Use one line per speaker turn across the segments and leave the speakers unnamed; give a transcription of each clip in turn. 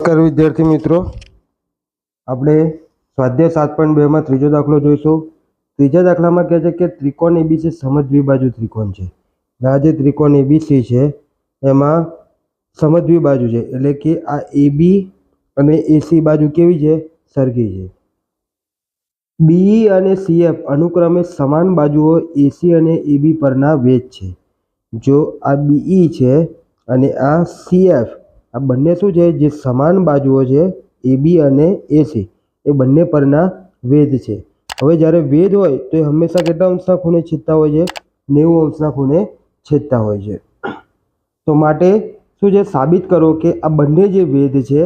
નમસ્કાર વિદ્યાર્થી મિત્રો. આપણે સ્વાધ્યાય સાત પોઈન્ટ બેમાં ત્રીજો દાખલો જોઈશું. ત્રીજા દાખલામાં કહે છે કે ત્રિકોણ એબીસી સમજવી બાજુ ત્રિકોણ છે. આ જે ત્રિકોણ એબીસી છે, એમાં સમજવી બાજુ છે. એટલે કે આ એબી અને એસી બાજુ કેવી છે? સરખી છે. બીઈ અને સીએફ અનુક્રમે સમાન બાજુઓ એસી અને એબી પરના વેચ છે. જો આ બીઈ છે અને આ સીએફ આ બંને શું છે? જે સમાન બાજુઓ છે એબી અને એસી એ બંને પરના વેદ છે. હવે જ્યારે વેદ હોય, તો એ હંમેશા કેટલા અંશના ખૂણે છેદતા હોય છે? નેવું અંશના ખૂણે છેદતા હોય છે. તો માટે શું છે? સાબિત કરો કે આ બંને જે વેદ છે,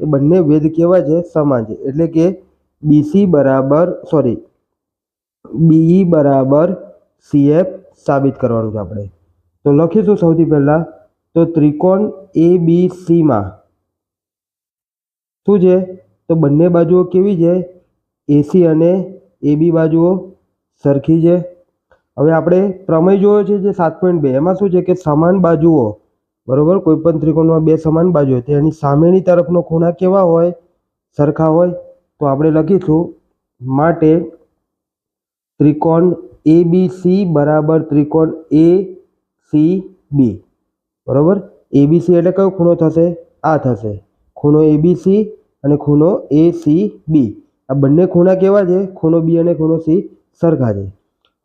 એ બંને વેદ કેવા છે? સમાન છે. એટલે કે બીસી બરાબર સોરી બીઈ બરાબર સીએફ સાબિત કરવાનું છે આપણે. તો લખીશું સૌથી પહેલાં. તો ત્રિકોણ એ બી સીમાં શું છે? તો બંને બાજુઓ કેવી છે? એસી અને એ બી બાજુઓ સરખી છે. હવે આપણે પ્રમેય જોયો છે જે સાત પોઈન્ટ બે. એમાં શું છે કે સમાન બાજુઓ, બરોબર? કોઈ પણ ત્રિકોણમાં બે સમાન બાજુ હોય. તો એની સામેની તરફનો ખૂણા કેવા હોય? સરખા હોય. તો આપણે લખીશું માટે ત્રિકોણ એ બી સી બરાબર ત્રિકોણ એ સી બી બરોબર? એબીસી એટલે કયો ખૂણો થશે? આ થશે. ખૂણો એબીસી અને ખૂણો એ સી બી આ બંને ખૂણા કેવા છે? ખૂણો બી અને ખૂણો સી સરખા છે.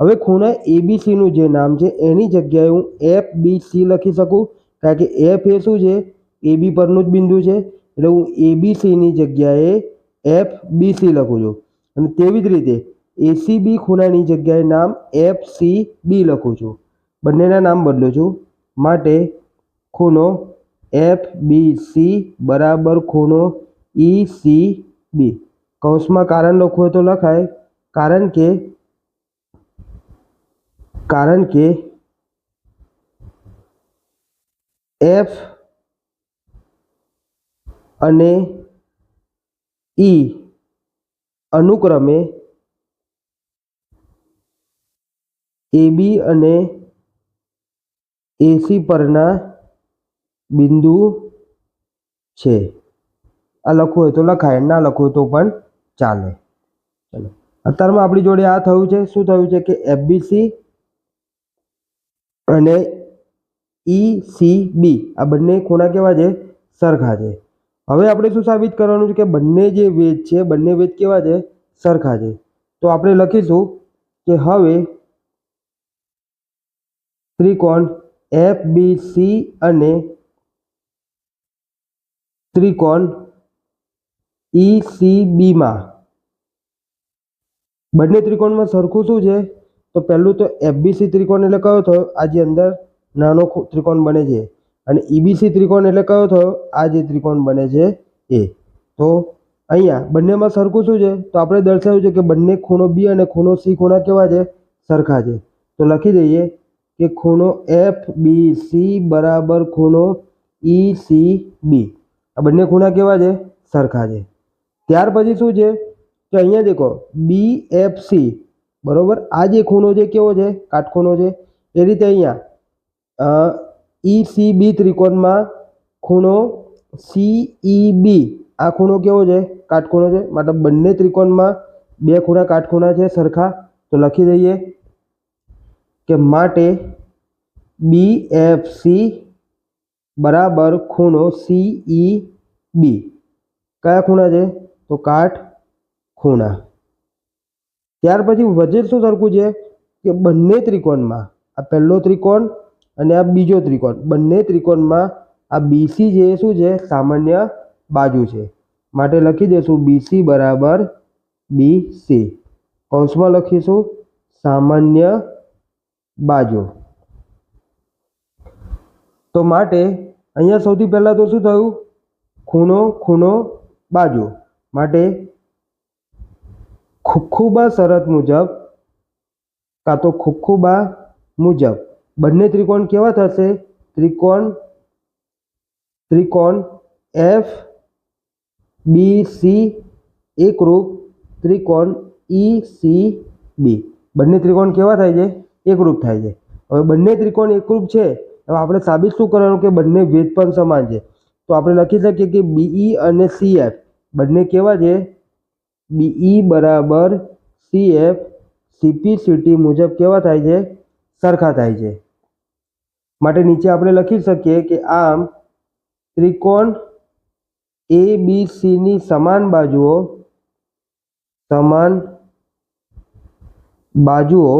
હવે ખૂણા એબીસીનું જે નામ છે, એની જગ્યાએ હું એફ બી સી લખી શકું, કારણ કે એફ એ શું છે? એબી પરનું જ બિંદુ છે. એટલે હું એબીસીની જગ્યાએ એફ બી સી લખું છું. અને તેવી જ રીતે એસીબી ખૂણાની જગ્યાએ નામ એફ સી બી લખું છું. બંનેના નામ બદલું છું. માટે ખૂણો એફ બી સી બરાબર ખૂણો ઈ સી બી કૌંસમાં કારણ લખવું હોય તો લખાય. કારણ કે કારણ કે એફ અને ઈ અનુક્રમે એબી અને એસી પરના બિંદુ છે. આ લખવું હોય તો લખાય, ના લખવું તો પણ ચાલે. ચલો. અત્યારમાં આપણી જોડે આ થયું છે. શું થયું છે કે એફબીસી અને ઈ સી બી આ બંને ખૂણા કેવા છે? સરખા છે. હવે આપણે શું સાબિત કરવાનું છે કે બંને જે વેદ છે, બંને વેદ કેવા છે? સરખા છે. તો આપણે લખીશું કે હવે ત્રિકોણ એફ બી સી અને ત્રિકોણ ઈસીબીમાં બંને ત્રિકોણમાં સરખું શું છે? તો પહેલું તો એફબીસી ત્રિકોણ એટલે કયો થયો? આ જે અંદર નાનો ત્રિકોણ બને છે. અને ઈબીસી ત્રિકોણ એટલે કયો થયો? આ જે ત્રિકોણ બને છે એ તો અહીંયા બંનેમાં સરખું શું છે? તો આપણે દર્શાવ્યું છે કે બંને ખૂણો બી અને ખૂણો સી ખૂણા કેવા છે? સરખા છે. તો લખી દઈએ કે ખૂણો એફ બી સી બરાબર ખૂણો ઈ સી બી આ બંને ખૂણા કેવા છે? સરખા છે. ત્યાર પછી શું છે? કે અહીંયા દેખો બી એફ સી બરોબર? આ જે ખૂણો છે કેવો છે? કાટખૂણો છે. એ રીતે અહીંયા ઈ સી બી ત્રિકોણમાં ખૂણો સી ઈ બી આ ખૂણો કેવો છે? કાટખૂણો છે. માટે બંને ત્રિકોણમાં બે ખૂણા કાટખૂણા છે, સરખા. તો લખી દઈએ કે માટે બી એફ સી બરાબર ખૂણો સી ઈ બી કયા ખૂણા છે? તો કાટ ખૂણા. ત્યાર પછી વજન શું સરખું છે? કે બંને ત્રિકોણમાં. આ પહેલો ત્રિકોણ અને આ બીજો ત્રિકોણ. બંને ત્રિકોણમાં આ બીસી જે શું છે? સામાન્ય બાજુ છે. માટે લખી દઈશું બીસી બરાબર બી સી કૌંસમાં લખીશું સામાન્ય બાજુ. તો માટે અહીંયા સૌથી પહેલાં તો શું થયું? ખૂણો ખૂણો, બાજુ. માટે ખુખુબા શરત મુજબ કાં તો ખુખુબા મુજબ. બંને ત્રિકોણ કેવા થશે? ત્રિકોણ ત્રિકોણ એફ બી સી એકરૂપ, ત્રિકોણ ઈ સી બી બંને ત્રિકોણ કેવા થાય છે? એકરૂપ થાય છે. હવે બંને ત્રિકોણ એકરૂપ છે હવે આપણે સાબિત શું કરવાનું કે બંને વેદ પણ સમાન છે? તો આપણે લખી શકીએ કે બીઈ અને સીએફ બંને કેવા છે? બીઈ બરાબર સીએફ સીપી સીટી મુજબ કેવા થાય છે? સરખા થાય છે. માટે નીચે આપણે લખી શકીએ કે આમ ત્રિકોણ એ બી સીની સમાન બાજુઓ સમાન બાજુઓ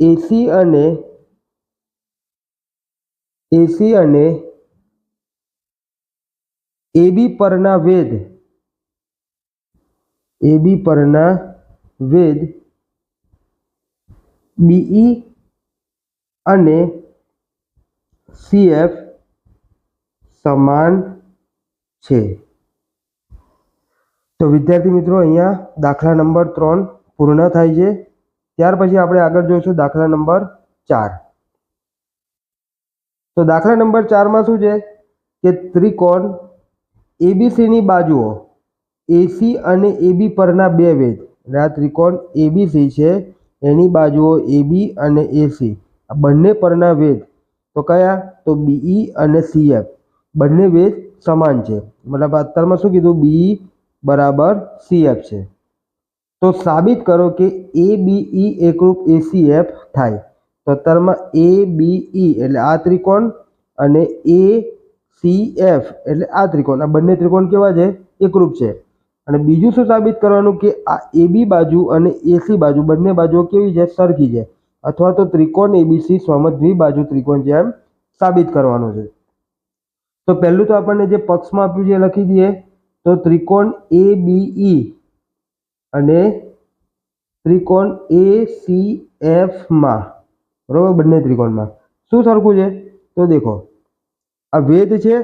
એસી અને એસી અને એબી પરના વેદ. એબી પરના વેદ. બીઈ અને સીએફ સમાન છે. તો વિદ્યાર્થી મિત્રો, અહીંયા દાખલા નંબર ત્રણ પૂર્ણ થાય છે. ત્યાર પછી આપણે આગળ જોઈશું દાખલા નંબર ચાર. તો દાખલા નંબર ચારમાં શું છે? કે ત્રિકોણ એબીસીની બાજુઓ એસી અને એબી પરના બે વેદ. એટલે આ ત્રિકોણ એબીસી છે, એની બાજુઓ એબી અને એસી આ બંને પરના વેદ. તો કયા? તો બીઈ અને સીએફ બંને વેદ સમાન છે. મતલબ અત્યારમાં શું કીધું? બીઈ બરાબર સીએફ છે. તો સાબિત કરો કે એ બીઈ એકરૂપ એસીએફ થાય. તો અત્યારમાં એ ઈ એટલે આ ત્રિકોણ અને એ સી એફ એટલે આ ત્રિકોણ. આ બંને ત્રિકોણ કેવા છે? એકરૂપ છે. અને બીજું શું સાબિત કરવાનું કે આ એબી બાજુ અને એસી બાજુ બંને બાજુઓ કેવી છે? સરખી છે. અથવા તો ત્રિકોણ એબીસી સમદ્વિ બાજુ ત્રિકોણ છે એમ સાબિત કરવાનું છે. તો પહેલું તો આપણને જે પક્ષમાં આપ્યું છે લખી દઈએ. તો ત્રિકોણ એ બીઈ અને ત્રિકોણ એ સી એફમાં બરાબર? બંને ત્રિકોણમાં. શું સરખું છે? તો દેખો, આ વેદ છે,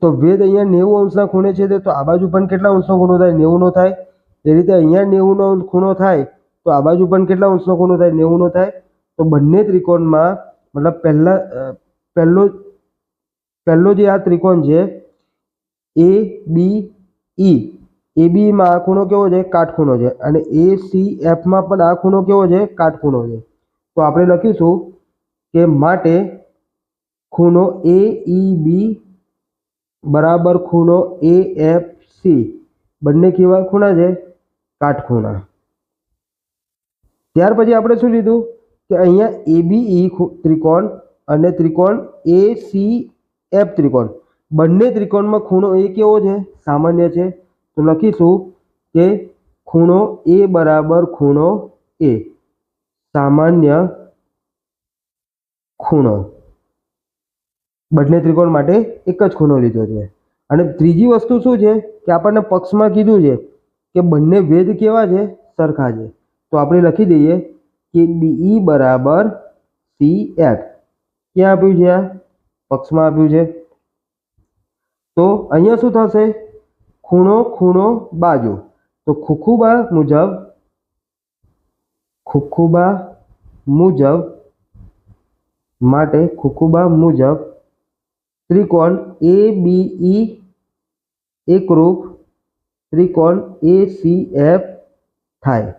તો વેદ અહીંયા નેવું અંશના ખૂણે છે, તો આ બાજુ પણ કેટલા અંશનો ખૂણો થાય? નેવુંનો થાય. એ રીતે અહીંયા નેવુંનો ખૂણો થાય, તો આ બાજુ પણ કેટલા અંશનો ખૂણો થાય? નેવુંનો થાય. તો બંને ત્રિકોણમાં, મતલબ પહેલા પહેલો પહેલો જે આ ત્રિકોણ છે, એ, બી, ઈ. એ બીમાં આ ખૂણો કેવો છે? કાટખૂણો છે. અને એ, સી, એફમાં પણ આ ખૂણો કેવો છે? કાટખૂણો છે. તો આપણે લખીશું કે માટે ખૂણો એ ઈ બી બરાબર ખૂણો એ એફ સી બંને કેવા ખૂણા છે? કાટખૂણા ત્યાર પછી આપણે શું લીધું? કે અહીંયા એબીઈ ત્રિકોણ અને ત્રિકોણ એ સી એફ ત્રિકોણ. બંને ત્રિકોણમાં ખૂણો એ કેવો છે? સામાન્ય છે. તો લખીશું કે ખૂણો એ બરાબર ખૂણો એ સામાન્ય ખૂણો. બંને ત્રિકોણ માટે એક જ ખૂણો લીધો છે. અને ત્રીજી વસ્તુ શું છે? કે આપણને પક્ષમાં કીધું છે કે બંને વેદ કેવા છે? સરખા છે. તો આપણે લખી દઈએ કે બીઈ બરાબર સી એફ ક્યાં આપ્યું છે આ? પક્ષમાં આપ્યું છે. તો અહીંયા શું થશે? ખૂણો ખૂણો બાજુ. તો ખુખુબા મુજબ ખુખુબા મુજબ માટે ખુખુબા મુજબ ત્રિકોણ એ બીઈ એકરૂપ ત્રિકોણ એ સી એફ થાય.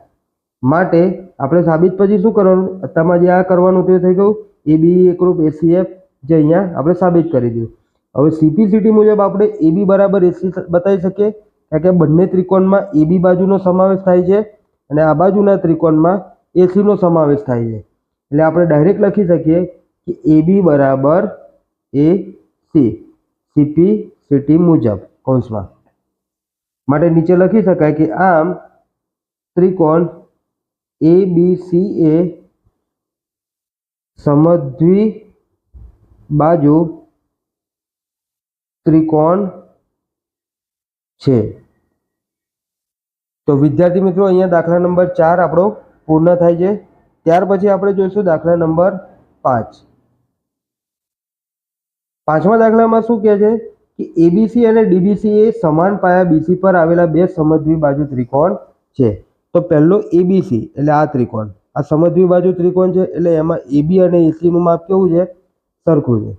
માટે આપણે સાબિત પછી શું કરવાનું? અત્યારમાં જે આ કરવાનું તે થઈ ગયું. એ બી એકરૂપ એસીએફ જે અહીંયા આપણે સાબિત કરી દીધું. હવે સીપીસીટી મુજબ આપણે એ બી બરાબર એસી બતાવી શકીએ. કારણ કે બંને ત્રિકોણમાં એ બી બાજુનો સમાવેશ થાય છે અને આ બાજુના ત્રિકોણમાં એસીનો સમાવેશ થાય છે. એટલે આપણે ડાયરેક્ટ લખી શકીએ કે એ બી બરાબર એ સી. સીપી સીટી મુજબ, કૌંસમાં. માટે નીચે લખી શકાય કે આમ ત્રિકોણ એ બી સી એ સમધ્વી બાજુ ત્રિકોણ છે. તો વિદ્યાર્થી મિત્રો, અહીંયા દાખલા નંબર ચાર આપણો પૂર્ણ થાય છે. ત્યાર પછી આપણે જોઈશું દાખલા નંબર પાંચ. પાંચમા દાખલામાં શું કહે છે કે એબીસી અને ડીબીસી એ સમાન પાયા બીસી પર આવેલા બે સમજવી બાજુ ત્રિકોણ છે. તો પહેલો એબીસી એટલે આ ત્રિકોણ. આ સમજવી બાજુ ત્રિકોણ છે, એટલે એમાં એબી અને એસીનું માપ કેવું છે? સરખું છે.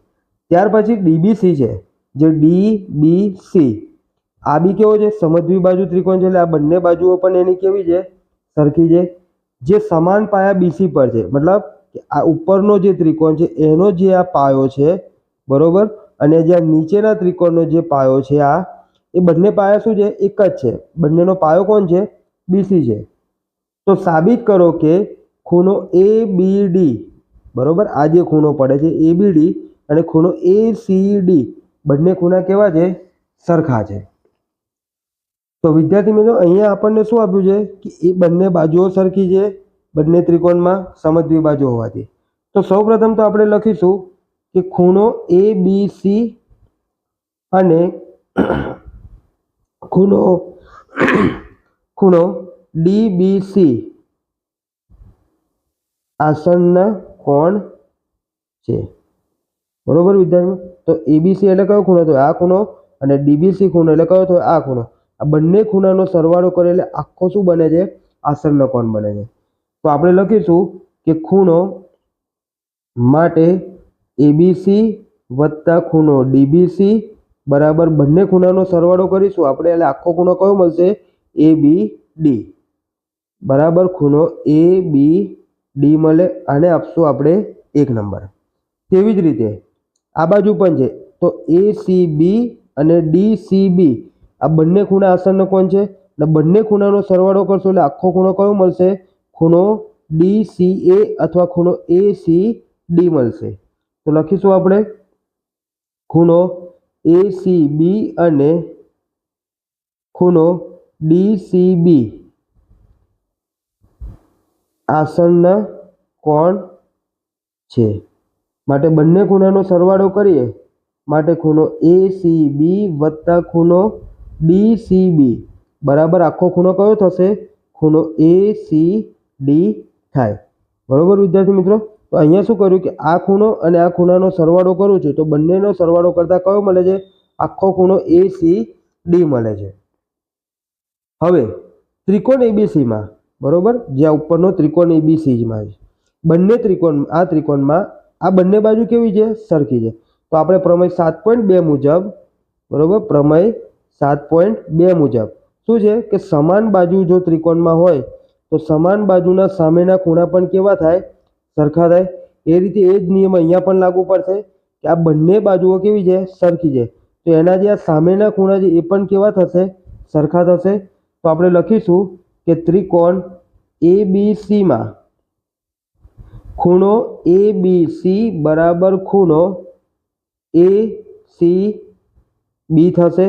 ત્યાર પછી ડીબીસી છે, જે ડી બી સી આ બી કેવો છે? સમજવી બાજુ ત્રિકોણ છે, એટલે આ બંને બાજુઓ પણ એની કેવી છે? સરખી છે. જે સમાન પાયા બીસી પર છે. મતલબ આ ઉપરનો જે ત્રિકોણ છે, એનો જે આ પાયો છે, બરોબર? અને જ્યાં નીચેના ત્રિકોણનો જે પાયો છે આ, એ બંને પાયા શું છે? એક જ છે. બંનેનો પાયો કોણ છે? બીસી છે. તો સાબિત કરો કે ખૂણો એ બી ડી બરોબર? આ જે ખૂણો પડે છે એ બી ડી અને ખૂણો એ સી ડી બંને ખૂણા કેવા છે? સરખા છે. તો વિદ્યાર્થી મિત્રો, અહીંયા આપણને શું આપ્યું છે કે એ બંને બાજુઓ સરખી છે, બંને ત્રિકોણમાં સમદ્વી બાજુ હોવાથી. તો સૌપ્રથમ તો આપણે લખીશું કે ખૂણો એ બી સી અને ખૂણો ખૂણો ડી બી સી આસનના કોણ છે? બરોબર વિદ્યાર્થી તો એબીસી એટલે કયો ખૂણો? થયો આ ખૂણો અને ડીબીસી ખૂણો એટલે કયો? થયો આ ખૂણો. આ બંને ખૂણાનો સરવાળો કરે એટલે આખો શું બને છે? આસનનો કોણ બને છે? તો આપણે લખીશું કે ખૂણો માટે એબીસી વત્તા ખૂણો ડીબીસી બરાબર બંને ખૂણાનો સરવાળો કરીશું. આપણે એટલે આખો ખૂણો કયો મળશે? એ બી ડી બરાબર ખૂણો એ બી ડી મળે આને આપશું આપણે એક નંબર. તેવી જ રીતે આ બાજુ પણ છે. તો એ સી બી અને ડી સી બી આ બંને ખૂણા આસનનો કોણ છે? અને બંને ખૂણાનો સરવાળો કરશો એટલે આખો ખૂણો કયો મળશે? ખૂણો ડી સી એ અથવા ખૂણો એ સી ડી મળશે. તો લખીશું આપણે. ખૂણો એ સી બી અને ખૂણો ડી સી બી આસનના કોણ છે? માટે બંને ખૂણાનો સરવાળો કરીએ. માટે ખૂણો એ સી બી વત્તા ખૂણો ડી સી બી બરાબર, આખો ખૂણો કયો થશે? ખૂણો એ સી ડી થાય. બરાબર, વિદ્યાર્થી મિત્રો? તો અહીંયા શું કર્યું કે આ ખૂણો અને આ ખૂણાનો સરવાળો કરું છું, તો બંનેનો સરવાળો કરતાં કયો મળે છે? આખો ખૂણો એ સી ડી મળે છે. હવે, ત્રિકોણ એબીસીમાં બરાબર? જ્યાં ઉપરનો ત્રિકોણ એબીસીમાં છે. બંને ત્રિકોણ, આ ત્રિકોણમાં, આ બંને બાજુ કેવી છે? સરખી છે. તો આપણે પ્રમેય સાત પોઈન્ટ બે મુજબ, બરાબર? પ્રમેય સાત પોઈન્ટ બે મુજબ. શું છે કે સમાન બાજુ જો ત્રિકોણમાં હોય, તો સમાન બાજુના સામેના ખૂણા પણ કેવા થાય? સરખા થાય. એ રીતે એ જ નિયમ અહીંયા પણ લાગુ પડશે કે આ બંને બાજુઓ કેવી છે? સરખી છે. તો એના જે આ સામેના ખૂણા છે, એ પણ કેવા થશે? સરખા થશે. તો આપણે લખીશું કે ત્રિકોણ એ બી સીમાં ખૂણો એ બી સી બરાબર ખૂણો એ સી બી થશે.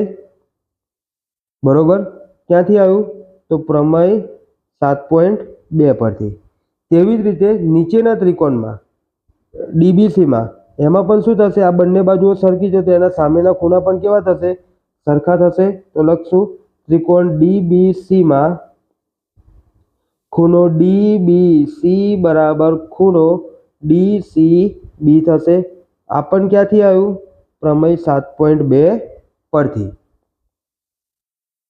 બરોબર? ક્યાંથી આવ્યું? તો પ્રમેય સાત પોઈન્ટ બે પરથી. તેવી જ રીતે નીચેના ત્રિકોણમાં, ડીબીસીમાં, એમાં પણ શું થશે? આ બંને બાજુઓ સરખી જશે એના સામેના ખૂણા પણ કેવા થશે? સરખા થશે. તો લખશું, ત્રિકોણ ડીબીસીમાં ખૂણો ડીબીસી બરાબર ખૂણો ડી સી બી થશે. આ પણ ક્યાંથી આવ્યું? પ્રમેય સાત પોઈન્ટ બે પરથી.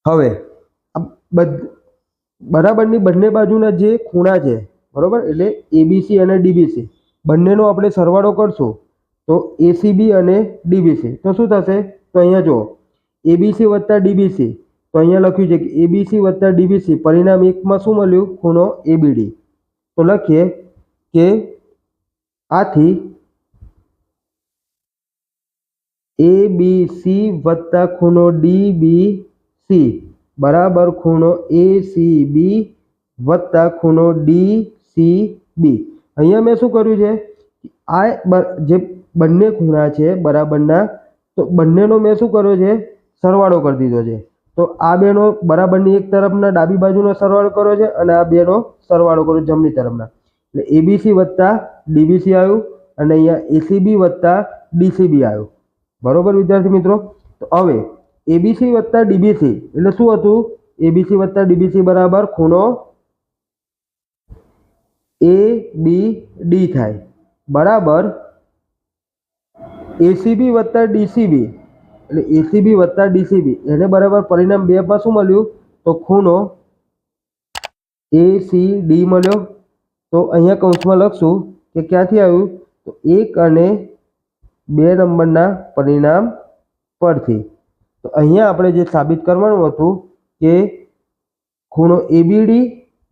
હવે બરાબરની બંને બાજુના જે ખૂણા છે, બરાબર? એટલે એબીસી અને ડીબીસી બંનેનો આપણે સરવાળો કરશું, તો એસીબી અને ડીબીસી તો શું થશે? તો અહીંયા જુઓ એબીસી વત્તા ડીબીસી તો અહીંયા લખ્યું છે કે એબીસી વત્તા ડીબીસી પરિણામ એકમાં શું મળ્યું? ખૂણો એબીડી તો લખીએ કે આથી એબીસી વત્તા ખૂણો ડી બી સી. બરાબર ખૂણો એ, સી, બી વત્તા ખૂણો ડી, સી, બી. અહીંયા મેં શું કર્યું છે? આ જે બંને ખૂણા છે બરાબરના, તો બંનેનો મેં શું કર્યો છે? સરવાળો કરી દીધો છે. તો આ બેનો બરાબરની એક તરફના ડાબી બાજુનો સરવાળો કર્યો છે અને આ બેનો સરવાળો કર્યો જમણી તરફના. એટલે એબીસી વત્તા ડીબીસી આવ્યું અને અહીંયા એસીબી વત્તા ડીસીબી આવ્યું. બરોબર વિદ્યાર્થી મિત્રો? તો હવે એબીસી વત્તા ડીબીસી એટલે શું હતું? એબીસી વત્તા ડીબીસી બરાબર ખૂણો એ બી ડી થાય. બરાબર? એસીબી વત્તા ડીસીબી એટલે એસીબી વત્તા ડીસીબી એને બરાબર પરિણામ બે માં શું મળ્યું? તો ખૂણો એ સી ડી મળ્યો. તો અહીંયા કૌંસમાં લખશું કે ક્યાંથી આવ્યું? તો એક અને બે નંબરના પરિણામ પરથી. તો અહીંયા આપણે જે સાબિત કરવાનું હતું કે ખૂણો એબીડી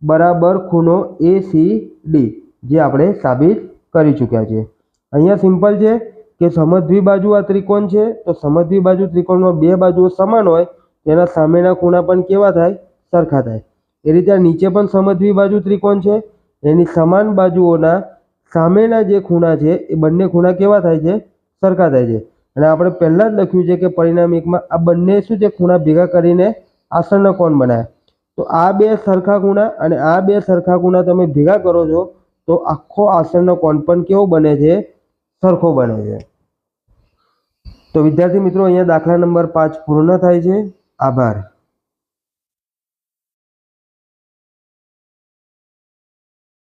બરાબર ખૂણો એ સી ડી જે આપણે સાબિત કરી ચૂક્યા છીએ. અહીંયા સિમ્પલ છે કે સમદ્વિબાજુ આ ત્રિકોણ છે, તો સમદ્વિબાજુ ત્રિકોણમાં બે બાજુઓ સમાન હોય, તેના સામેના ખૂણા પણ કેવા થાય? સરખા થાય. એ રીતે આ નીચે પણ સમદ્વિબાજુ ત્રિકોણ છે, એની સમાન બાજુઓના સામેના જે ખૂણા છે, એ બંને ખૂણા કેવા થાય છે? સરખા થાય છે. અને આપણે પહેલાં જ લખ્યું છે કે પરિણામ એકમાં આ બંને શું છે? ખૂણા ભેગા કરીને આસનનો કોણ બનાવે? તો આ બે સરખા ખૂણા અને આ બે સરખા ખૂણા તમે ભેગા કરો છો, તો આખો આસનનો કોણ પણ કેવો બને છે? સરખો બને છે. તો વિદ્યાર્થી મિત્રો, અહીંયા દાખલા નંબર પાંચ પૂર્ણ થાય છે. આભાર.